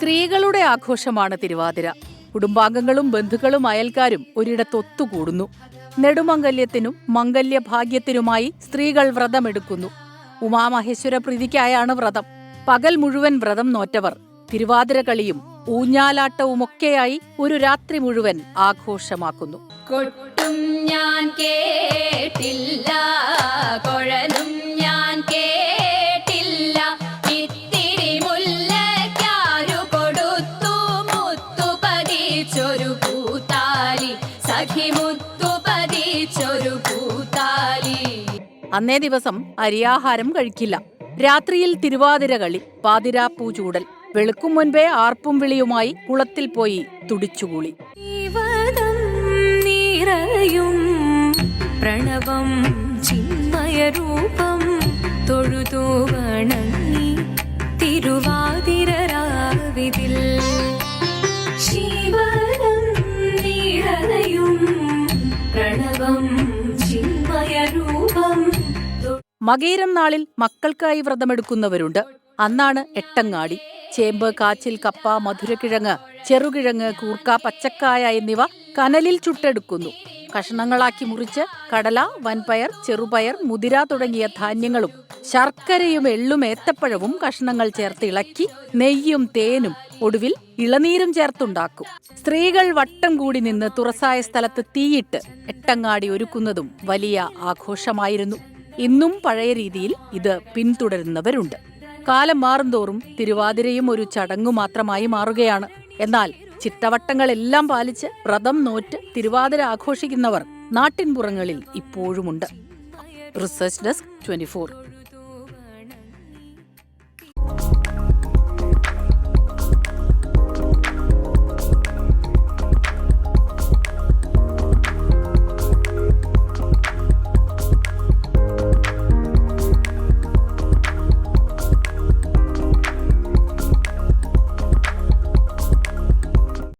സ്ത്രീകളുടെ ആഘോഷമാണ് തിരുവാതിര. കുടുംബാംഗങ്ങളും ബന്ധുക്കളും അയൽക്കാരും ഒരിടത്തൊത്തുകൂടുന്നു. നെടുമംഗല്യത്തിനും മംഗല്യഭാഗ്യത്തിനുമായി സ്ത്രീകൾ വ്രതമെടുക്കുന്നു. ഉമാമഹേശ്വര പ്രീതിക്കായാണ് വ്രതം. പകൽ മുഴുവൻ വ്രതം നോറ്റവർ. തിരുവാതിര കളിയും ഊഞ്ഞാലാട്ടവുമൊക്കെയായി ഒരു രാത്രി മുഴുവൻ ആഘോഷമാക്കുന്നു. കൊട്ടും ഞാൻ കേട്ടില്ല. അന്നേ ദിവസം അരിയാഹാരം കഴിക്കില്ല. രാത്രിയിൽ തിരുവാതിര കളി പാതിരാപ്പൂ ചൂടൽ വെളുക്കും മുൻപേ ആർപ്പും വിളിയുമായി കുളത്തിൽ പോയി തുടിച്ചുകൂളി പ്രണവം ചിന്മയരൂപം തൊഴുതു വണങ്ങി തിരുവാതിരരാവിതിൽ. ശിവനം മകയിരം നാളിൽ മക്കൾക്കായി വ്രതമെടുക്കുന്നവരുണ്ട്. അന്നാണ് എട്ടങ്ങാടി. ചേമ്പ് കാച്ചിൽ കപ്പ മധുരക്കിഴങ്ങ് ചെറുകിഴങ്ങ് കൂർക്ക പച്ചക്കായ എന്നിവ കനലിൽ ചുട്ടെടുക്കുന്നു. കഷണങ്ങളാക്കി മുറിച്ച് കടല വൻപയർ ചെറുപയർ മുതിര തുടങ്ങിയ ധാന്യങ്ങളും ശർക്കരയും എള്ളും ഏത്തപ്പഴവും കഷണങ്ങൾ ചേർത്ത് ഇളക്കി നെയ്യും തേനും ഒടുവിൽ ഇളനീരും ചേർത്തുണ്ടാക്കും. സ്ത്രീകൾ വട്ടം കൂടി നിന്ന് തുറസായ സ്ഥലത്ത് തീയിട്ട് എട്ടങ്ങാടി ഒരുക്കുന്നതും വലിയ ആഘോഷമായിരുന്നു. ഇന്നും പഴയ രീതിയിൽ ഇത് പിന്തുടരുന്നവരുണ്ട്. കാലം മാറുന്തോറും തിരുവാതിരയും ഒരു ചടങ്ങു മാത്രമായി മാറുകയാണ്. എന്നാൽ ചിട്ടവട്ടങ്ങളെല്ലാം പാലിച്ച് വ്രതം നോറ്റ് തിരുവാതിര ആഘോഷിക്കുന്നവർ നാട്ടിൻപുറങ്ങളിൽ ഇപ്പോഴുമുണ്ട്. Research desk twenty